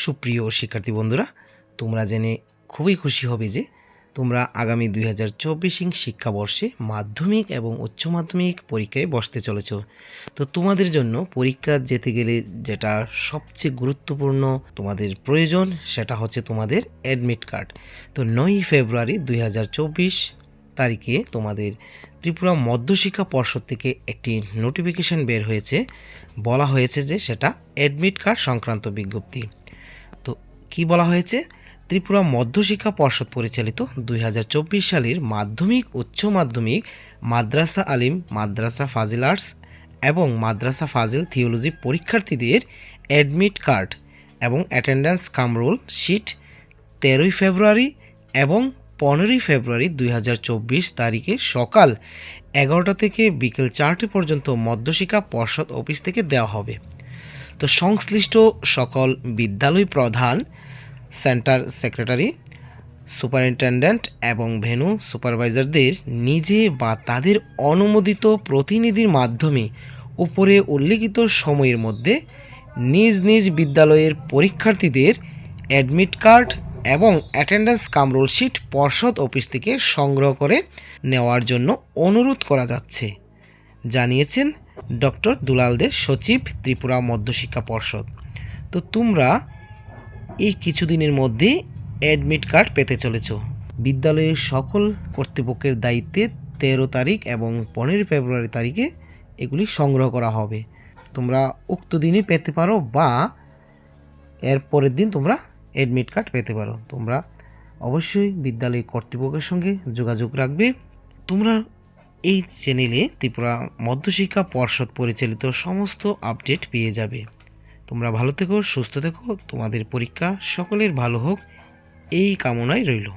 সুপ্রিয় শিক্ষার্থী বন্ধুরা, তোমরা জেনে খুবই খুশি হবে যে তোমরা আগামী দুই হাজার চব্বিশ শিক্ষাবর্ষে মাধ্যমিক এবং উচ্চ মাধ্যমিক পরীক্ষায় বসতে চলেছ। তো তোমাদের জন্য পরীক্ষা যেতে গেলে যেটা সবচেয়ে গুরুত্বপূর্ণ তোমাদের প্রয়োজন, সেটা হচ্ছে তোমাদের অ্যাডমিট কার্ড তো নয়ই ফেব্রুয়ারি দুই হাজার চব্বিশ তারিখে তোমাদের ত্রিপুরা মধ্যশিক্ষা পর্ষদ থেকে একটি নোটিফিকেশন বের হয়েছে। বলা হয়েছে যে সেটা অ্যাডমিট কার্ড সংক্রান্ত বিজ্ঞপ্তি। কি বলা হয়েছে? ত্রিপুরা মধ্যশিক্ষা পর্ষদ পরিচালিত দুই হাজার চব্বিশ সালের মাধ্যমিক, উচ্চ মাধ্যমিক, মাদ্রাসা আলিম, মাদ্রাসা ফাজিল আর্টস এবং মাদ্রাসা ফাজিল থিওলজি পরীক্ষার্থীদের অ্যাডমিট কার্ড এবং অ্যাটেন্ডেন্স কামরোল শিট তেরোই ফেব্রুয়ারি এবং পনেরোই ফেব্রুয়ারি দুই হাজার চব্বিশ তারিখে সকাল এগারোটা থেকে বিকেল চারটে পর্যন্ত মধ্যশিক্ষা পর্ষদ অফিস থেকে দেওয়া হবে। তো সংশ্লিষ্ট সকল বিদ্যালয় প্রধান সেন্টার সেক্রেটারি, সুপারিনটেন্ডেন্ট এবং ভেনু সুপারভাইজারদের নিজে বা তাদের অনুমোদিত প্রতিনিধির মাধ্যমে উপরে উল্লিখিত সময়ের মধ্যে নিজ নিজ বিদ্যালয়ের পরীক্ষার্থীদের অ্যাডমিট কার্ড এবং অ্যাটেন্ডেন্স কামরোল শিট পর্ষদ অফিস থেকে সংগ্রহ করে নেওয়ার জন্য অনুরোধ করা যাচ্ছে, জানিয়েছেন ডক্টর দুলালদের সচিব ত্রিপুরা মধ্যশিক্ষা পর্ষদ। তো তোমরা এই কিছুদিনের মধ্যে অ্যাডমিট কার্ড পেতে চলেছ। বিদ্যালয়ের সকল কর্তৃপক্ষের দায়িত্বে তেরো তারিখ এবং পনেরোই ফেব্রুয়ারি তারিখে এগুলি সংগ্রহ করা হবে। তোমরা উক্ত দিনে পেতে পারো বা এর পরের দিন তোমরা অ্যাডমিট কার্ড পেতে পারো। তোমরা অবশ্যই বিদ্যালয় কর্তৃপক্ষের সঙ্গে যোগাযোগ রাখবে। তোমরা এই চ্যানেলে ত্রিপুরা মধ্যশিক্ষা পর্ষদ পরিচালিত সমস্ত আপডেট পেয়ে যাবে। তোমরা ভালো থেকো সুস্থ থেকো তোমাদের পরীক্ষা সকলের ভালো হোক এই কামনাই রইল।